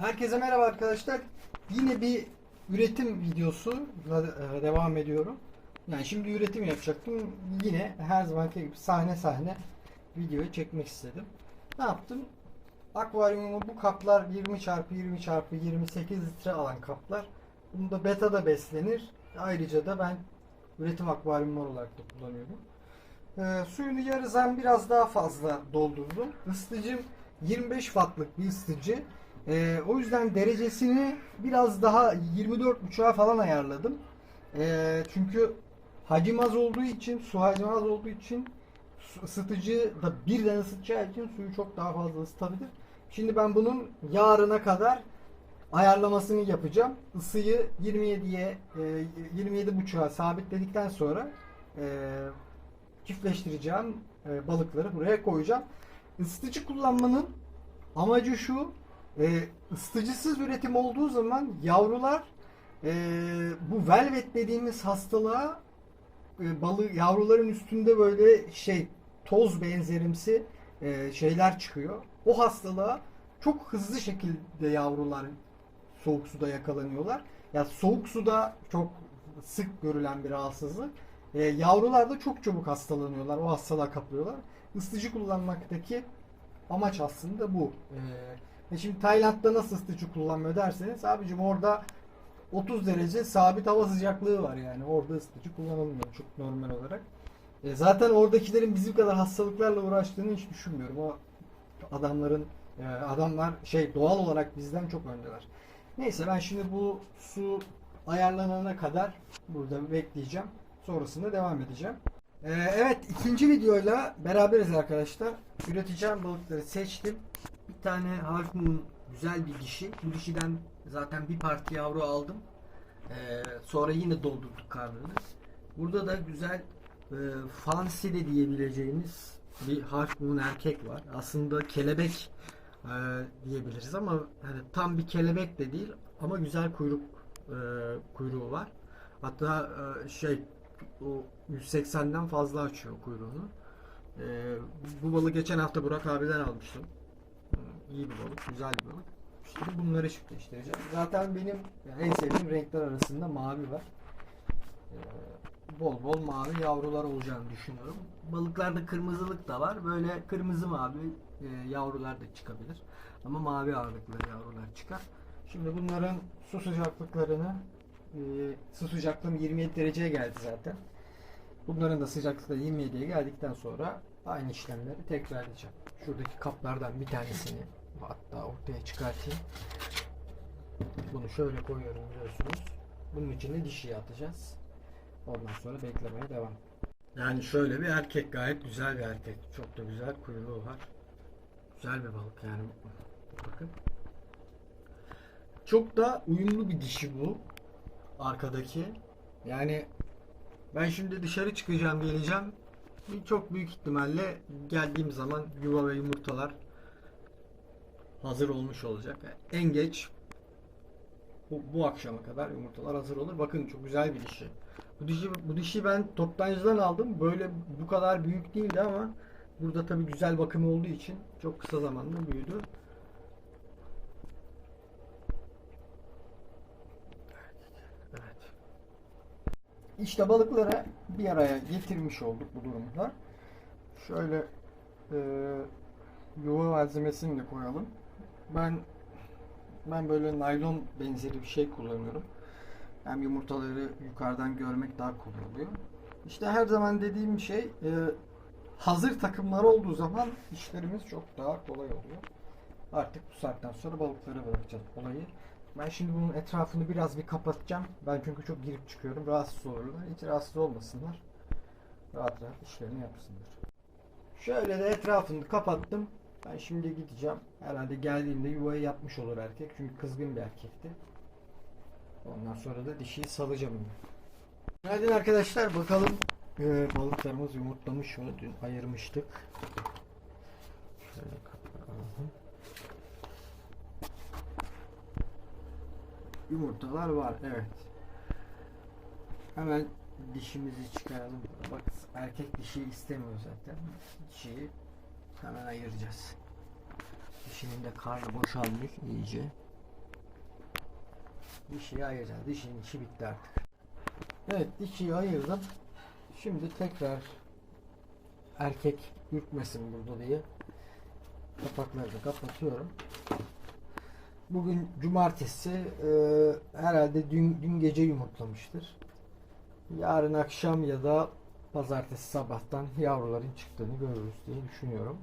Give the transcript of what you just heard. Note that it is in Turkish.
Herkese merhaba arkadaşlar. Yine bir üretim videosu e, devam ediyorum. Yani şimdi üretim yapacaktım. Yine her zamanki gibi sahne sahne videoyu çekmek istedim. Ne yaptım? Akvaryumumu bu kaplar 20 çarpı 20 çarpı 28 litre alan kaplar. Bunda beta'da beslenir. Ayrıca da ben üretim akvaryumlar olarak da kullanıyorum. Ee, suyunu yarıdan biraz daha fazla doldurdum. Isıtıcım 25 wattlık bir ısıtıcı. Ee, o yüzden derecesini biraz daha 24.5'a falan ayarladım. Ee, çünkü hacim az olduğu için, su hacmi az olduğu için ısıtıcı da birden ısıtacağı için suyu çok daha fazla ısıtabilir. Şimdi ben bunun yarına kadar ayarlamasını yapacağım. Isıyı 27'ye e, 27.5'a sabitledikten sonra e, çiftleştireceğim e, balıkları buraya koyacağım. Isıtıcı kullanmanın amacı şu. E, ısıtıcısız üretim olduğu zaman yavrular e, bu velvet dediğimiz hastalığa e, balı yavruların üstünde böyle şey toz benzerimsi e, şeyler çıkıyor. O hastalığa çok hızlı şekilde yavrular soğuk suda yakalanıyorlar. Ya soğuk suda çok sık görülen bir rahatsızlık. E, yavrular da çok çabuk hastalanıyorlar. O hastalığa kapılıyorlar. Isıtıcı kullanmaktaki amaç aslında bu. E, şimdi Tayland'da nasıl ısıtıcı kullanmıyor derseniz abicim orada 30 derece sabit hava sıcaklığı var yani. Orada ısıtıcı kullanılmıyor çok normal olarak. E, zaten oradakilerin bizim kadar hastalıklarla uğraştığını hiç düşünmüyorum. O adamların e, adamlar şey doğal olarak bizden çok öndeler. Neyse ben şimdi bu su ayarlanana kadar burada bekleyeceğim. Sonrasında devam edeceğim. Ee, evet ikinci videoyla beraberiz arkadaşlar. Üreteceğim balıkları seçtim. Tane Half Moon güzel bir dişi. Bu dişiden zaten bir parti yavru aldım. Ee, sonra yine doldurduk karnını. Burada da güzel e, fancy de diyebileceğimiz bir Half Moon erkek var. Aslında kelebek e, diyebiliriz ama hani tam bir kelebek de değil ama güzel kuyruk e, kuyruğu var. Hatta e, şey o 180'den fazla açıyor kuyruğunu. E, bu balığı geçen hafta Burak abiden almıştım. İyi bir balık, güzel bir balık. Şimdi bunları çiftleştireceğim. Zaten benim en sevdiğim renkler arasında mavi var. E, bol bol mavi yavrular olacağını düşünüyorum. Balıklarda kırmızılık da var. Böyle kırmızı mavi e, yavrular da çıkabilir. Ama mavi ağırlıklı yavrular çıkar. Şimdi bunların su sıcaklıklarını e, su sıcaklığım 27 dereceye geldi zaten. Bunların da sıcaklıkları 27'ye geldikten sonra aynı işlemleri tekrar edeceğim. Şuradaki kaplardan bir tanesini hatta ortaya çıkartayım. Bunu şöyle koyuyorum biliyorsunuz. Bunun içine dişiyi atacağız. Ondan sonra beklemeye devam. Yani şöyle bir erkek gayet güzel bir erkek. Çok da güzel kuyruğu var. Güzel bir balık yani. Bakın. Çok da uyumlu bir dişi bu. Arkadaki. Yani ben şimdi dışarı çıkacağım geleceğim. Çok büyük ihtimalle geldiğim zaman yuva ve yumurtalar hazır olmuş olacak. En geç bu, bu akşama kadar yumurtalar hazır olur. Bakın çok güzel bir dişi. Bu dişi bu dişi ben toptancıdan aldım. Böyle bu kadar büyük değildi ama burada tabii güzel bakımı olduğu için çok kısa zamanda büyüdü. İşte balıkları bir araya getirmiş olduk bu durumda. Şöyle e, yuva malzemesini de koyalım. Ben ben böyle naylon benzeri bir şey kullanıyorum. Hem yumurtaları yukarıdan görmek daha kolay oluyor. İşte her zaman dediğim şey e, hazır takımlar olduğu zaman işlerimiz çok daha kolay oluyor. Artık bu saatten sonra balıkları bırakacağız olayı. Ben şimdi bunun etrafını biraz bir kapatacağım. Ben çünkü çok girip çıkıyorum. Rahatsız olurlar. Hiç rahatsız olmasınlar. Rahat rahat işlerini yapsınlar. Şöyle de etrafını kapattım. Ben şimdi gideceğim. Herhalde geldiğinde yuvayı yapmış olur erkek. Çünkü kızgın bir erkekti. Ondan sonra da dişiyi salacağım. Günaydın arkadaşlar. Bakalım e, balıklarımız yumurtlamış mı? Dün ayırmıştık. Şöyle kapatalım. Yumurtalar var. Evet. Hemen dişimizi çıkaralım. Bak erkek dişiyi istemiyor zaten. Dişiyi hemen ayıracağız. Dişinin de karnı boşalmış iyice. Dişiyi ayıracağız. Dişinin işi bitti artık. Evet dişiyi ayırdım. Şimdi tekrar erkek ürkmesin burada diye kapakları da kapatıyorum. Bugün cumartesi e, herhalde dün, dün gece yumurtlamıştır. Yarın akşam ya da pazartesi sabahtan yavruların çıktığını görürüz diye düşünüyorum.